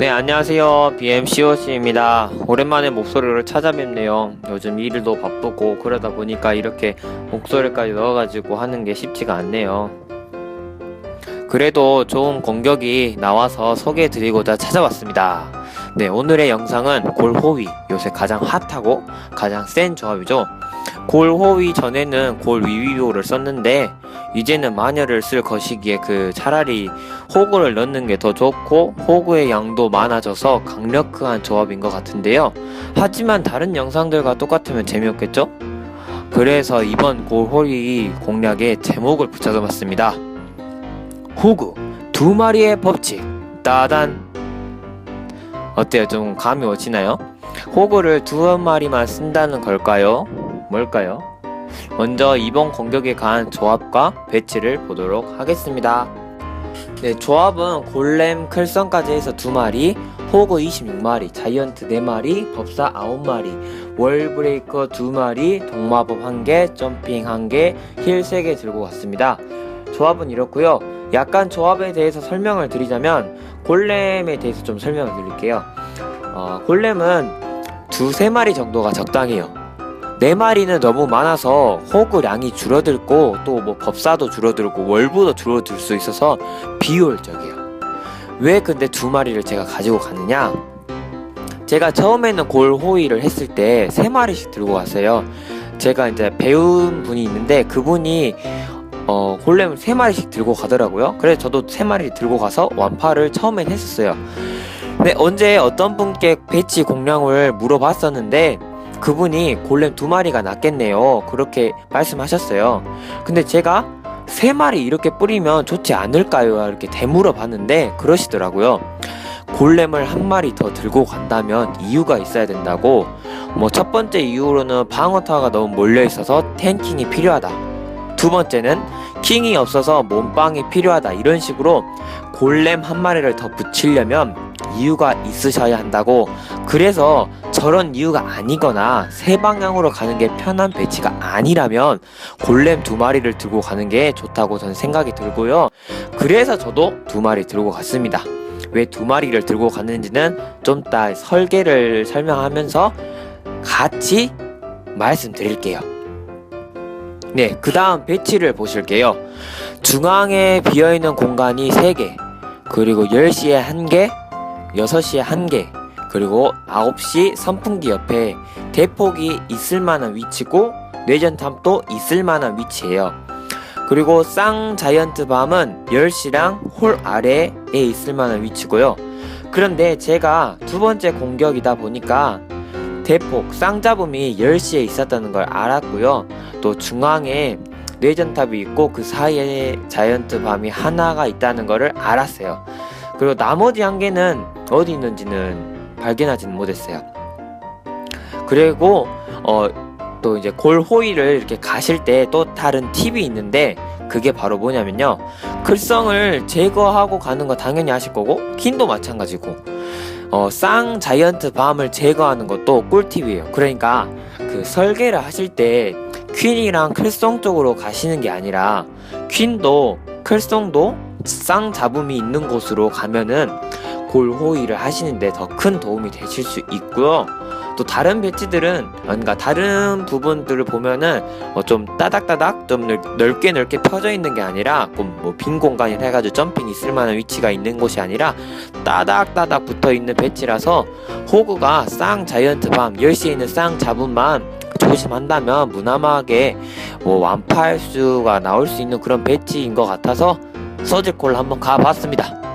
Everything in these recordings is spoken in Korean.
네, 안녕하세요. BMCOC입니다. 오랜만에 목소리를 찾아뵙네요. 요즘 일도 바쁘고 그러다 보니까 이렇게 목소리까지 넣어가지고 하는 게 쉽지가 않네요. 그래도 좋은 공격이 나와서 소개해드리고자 찾아왔습니다. 네, 오늘의 영상은 골호위, 요새 가장 핫하고 가장 센 조합이죠. 골호위 전에는 골위위호를 썼는데 이제는 마녀를 쓸 것이기에 그 차라리 호구를 넣는 게 더 좋고 호구의 양도 많아져서 강력한 조합인 것 같은데요. 하지만 다른 영상들과 똑같으면 재미없겠죠? 그래서 이번 골호위 공략에 제목을 붙여줘봤습니다. 호구 두 마리의 법칙 따단 어때요? 좀 감이 오시나요? 호구를 두 마리만 쓴다는 걸까요? 뭘까요? 먼저 이번 공격에 관한 조합과 배치를 보도록 하겠습니다. 네, 조합은 골렘 클성까지 해서 두 마리, 호그 26마리, 자이언트 4마리, 법사 9마리, 월브레이커 2마리, 동마법 1개, 점핑 1개, 힐 3개 들고 왔습니다. 조합은 이렇고요. 약간 조합에 대해서 설명을 드리자면 골렘에 대해서 좀 설명을 드릴게요. 어, 골렘은 두세 마리 정도가 적당해요. 네 마리는 너무 많아서 호그량이 줄어들고 또 뭐 법사도 줄어들고 월부도 줄어들 수 있어서 비효율적이에요. 왜 근데 두 마리를 제가 가지고 가느냐? 제가 처음에는 골호위를 했을 때 세 마리씩 들고 갔어요. 제가 이제 배운 분이 있는데 그분이 어, 골렘을 세 마리씩 들고 가더라고요. 그래서 저도 세 마리 들고 가서 완파를 처음엔 했었어요. 근데 언제 어떤 분께 배치 공략을 물어봤었는데 그분이 골렘 두 마리가 낫겠네요. 그렇게 말씀하셨어요. 근데 제가 세 마리 이렇게 뿌리면 좋지 않을까요? 이렇게 되물어 봤는데 그러시더라고요. 골렘을 한 마리 더 들고 간다면 이유가 있어야 된다고. 뭐 첫 번째 이유로는 방어 타워가 너무 몰려 있어서 탱킹이 필요하다. 두 번째는 킹이 없어서 몸빵이 필요하다. 이런 식으로 골렘 한 마리를 더 붙이려면 이유가 있으셔야 한다고. 그래서 저런 이유가 아니거나 세 방향으로 가는 게 편한 배치가 아니라면 골렘 두 마리를 들고 가는 게 좋다고 저는 생각이 들고요. 그래서 저도 두 마리 들고 갔습니다. 왜 두 마리를 들고 갔는지는 좀 이따 설계를 설명하면서 같이 말씀드릴게요. 네, 그 다음 배치를 보실게요. 중앙에 비어있는 공간이 3개, 그리고 10시에 1개, 6시에 1개, 그리고 9시 선풍기 옆에 대폭이 있을 만한 위치고 뇌전탑도 있을 만한 위치예요. 그리고 쌍 자이언트 밤은 10시랑 홀 아래에 있을 만한 위치고요. 그런데 제가 두 번째 공격이다 보니까 대폭 쌍잡음이 10시에 있었다는 걸 알았고요. 또 중앙에 뇌전탑이 있고 그 사이에 자이언트 밤이 하나가 있다는 것을 알았어요. 그리고 나머지 한 개는 어디 있는지는 발견하지는 못했어요. 그리고 어, 또 이제 골호이를 이렇게 가실 때 또 다른 팁이 있는데 그게 바로 뭐냐면요. 클성을 제거하고 가는 거 당연히 하실 거고 킨도 마찬가지고 어, 쌍 자이언트 밤을 제거하는 것도 꿀팁이에요. 그러니까 그 설계를 하실 때 퀸이랑 클성 쪽으로 가시는 게 아니라 퀸도 클성도 쌍 잡음이 있는 곳으로 가면은 골호이를 하시는데 더 큰 도움이 되실 수 있고요. 또 다른 배치들은 뭔가 다른 부분들을 보면은 어 좀 따닥따닥 좀 넓, 게 넓게 펴져 있는 게 아니라 뭐빈 공간이 해가지고 점핑 있을 만한 위치가 있는 곳이 아니라 따닥따닥 붙어 있는 배치라서 호구가 쌍 자이언트 밤 10시에 있는 쌍 잡음만 조심한다면 무난하게 뭐 완파할 수가 나올 수 있는 그런 배치인 것 같아서 서지콜 한번 가봤습니다.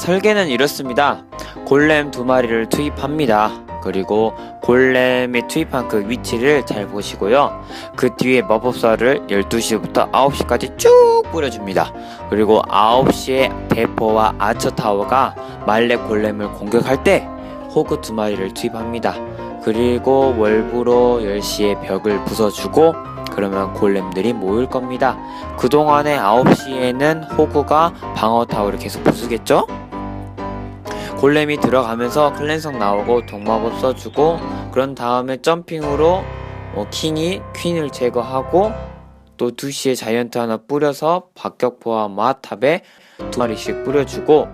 설계는 이렇습니다. 골렘 두 마리를 투입합니다. 그리고 골렘에 투입한 그 위치를 잘 보시고요. 그 뒤에 마법사를 12시부터 9시까지 쭉 뿌려줍니다. 그리고 9시에 대포와 아처 타워가 말레 골렘을 공격할 때 호그 두 마리를 투입합니다. 그리고 월부로 10시에 벽을 부숴주고 그러면 골렘들이 모일 겁니다. 그동안에 9시에는 호그가 방어 타워를 계속 부수겠죠? 골렘이 들어가면서 클랜성 나오고 동마법 써주고 그런 다음에 점핑으로 뭐 킹이 퀸을 제거하고 또 2시에 자이언트 하나 뿌려서 박격포와 마탑에 두 마리씩 뿌려주고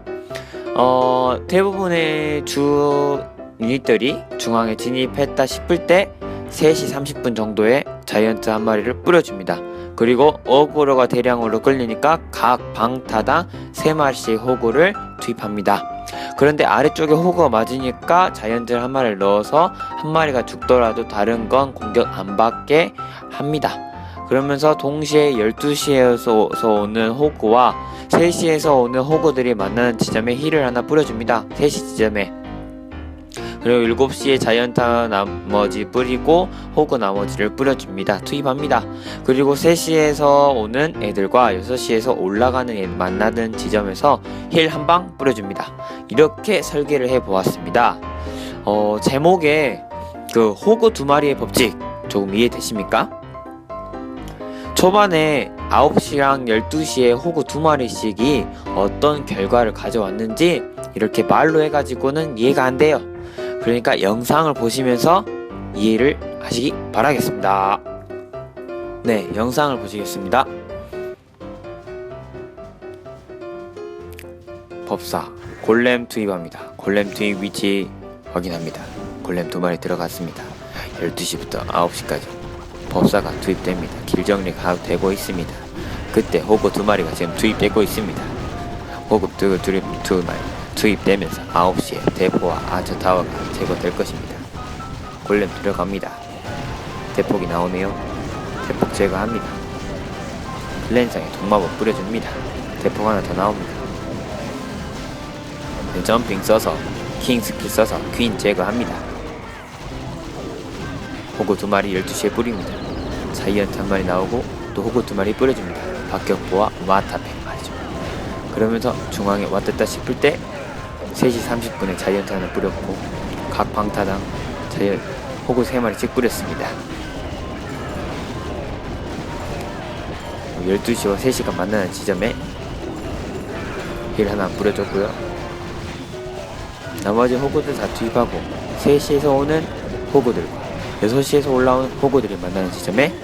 어, 대부분의 주 유닛들이 중앙에 진입했다 싶을 때 3시 30분 정도에 자이언트 한 마리를 뿌려줍니다. 그리고 어그로가 대량으로 끌리니까 각 방타당 3마리씩 호구를 투입합니다. 그런데 아래쪽에 호구가 맞으니까 자이언트를 한 마리를 넣어서 한 마리가 죽더라도 다른 건 공격 안 받게 합니다. 그러면서 동시에 12시에서 오는 호구와 3시에서 오는 호구들이 만나는 지점에 힐을 하나 뿌려줍니다. 3시 지점에. 그리고 7시에 자이언트 나머지 뿌리고 호구 나머지를 뿌려줍니다. 투입합니다. 그리고 3시에서 오는 애들과 6시에서 올라가는 애 만나는 지점에서 힐 한 방 뿌려줍니다. 이렇게 설계를 해 보았습니다. 어, 제목에 그 호구 두 마리의 법칙 조금 이해되십니까? 초반에 9시랑 12시에 호구 두 마리씩이 어떤 결과를 가져왔는지 이렇게 말로 해가지고는 이해가 안 돼요. 그러니까 영상을 보시면서 이해를 하시기 바라겠습니다. 네, 영상을 보시겠습니다. 법사, 골렘 투입합니다. 골렘 투입 위치 확인합니다. 골렘 두 마리 들어갔습니다. 12시부터 9시까지 법사가 투입됩니다. 길 정리가 되고 있습니다. 그때 호구 두 마리가 지금 투입되고 있습니다. 호구 두, 두, 두 마리 투입되면서 9시에 대포와 아처 타워가 제거될 것입니다. 골렘 들어갑니다. 대폭이 나오네요. 대폭 제거합니다. 클랜상에 동마법 뿌려줍니다. 대폭 하나 더 나옵니다. 네, 점핑 써서 킹 스킬 써서 퀸 제거합니다. 호구 두 마리 12시에 뿌립니다. 자이언트 한 마리 나오고 또 호구 두 마리 뿌려줍니다. 박격포와 마타페 말이죠. 그러면서 중앙에 왔다 싶을 때 3시 30분에 자이언트 하나 뿌렸고 각 방타당 자이언 호구 3마리씩 뿌렸습니다. 12시와 3시가 만나는 지점에 힐 하나 뿌려줬고요. 나머지 호구들 다 투입하고 3시에서 오는 호구들과 6시에서 올라온 호구들이 만나는 지점에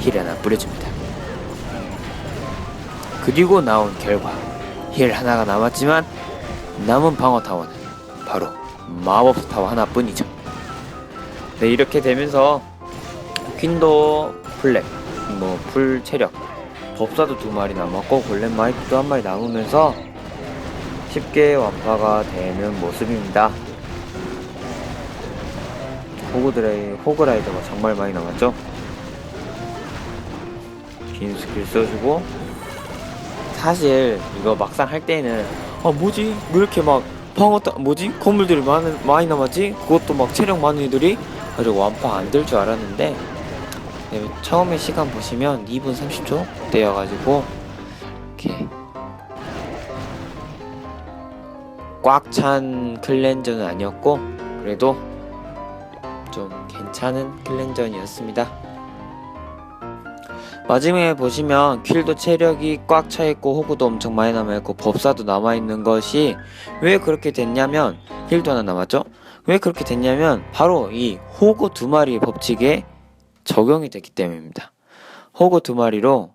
힐 하나 뿌려줍니다. 그리고 나온 결과 힐 하나가 남았지만 남은 방어 타워는 바로 마법 타워 하나뿐이죠. 네 이렇게 되면서 퀸도 플렉 뭐 풀 체력 법사도 두 마리 남았고 골렘 마이크도 한 마리 남으면서 쉽게 완파가 되는 모습입니다. 호그드라이 호그라이더가 정말 많이 남았죠. 긴 스킬 써주고 사실 이거 막상 할 때는 아 뭐지? 왜 이렇게 막 방어 따 뭐지? 건물들이 많이 많이 남았지? 그것도 막 체력 많은 애들이? 가지고 완파 안 될 줄 알았는데 네, 처음에 시간 보시면 2분 30초 되어가지고 이렇게 꽉 찬 클렌저는 아니었고 그래도 좀 괜찮은 클렌저이었습니다. 마지막에 보시면 킬도 체력이 꽉 차 있고 호구도 엄청 많이 남아 있고 법사도 남아 있는 것이 왜 그렇게 됐냐면 힐도 하나 남았죠? 왜 그렇게 됐냐면 바로 이 호구 두 마리의 법칙에 적용이 됐기 때문입니다. 호구 두 마리로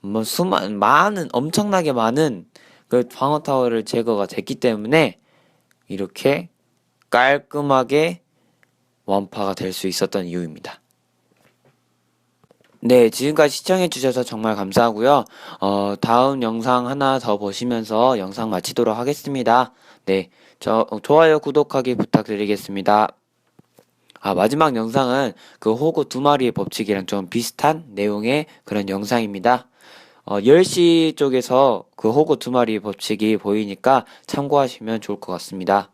뭐 수많은 많은 엄청나게 많은 그 방어 타워를 제거가 됐기 때문에 이렇게 깔끔하게 완파가 될 수 있었던 이유입니다. 네, 지금까지 시청해주셔서 정말 감사하고요. 어, 다음 영상 하나 더 보시면서 영상 마치도록 하겠습니다. 네, 저, 좋아요, 구독하기 부탁드리겠습니다. 아, 마지막 영상은 그 호구 두 마리의 법칙이랑 좀 비슷한 내용의 그런 영상입니다. 어, 10시 쪽에서 그 호구 두 마리의 법칙이 보이니까 참고하시면 좋을 것 같습니다.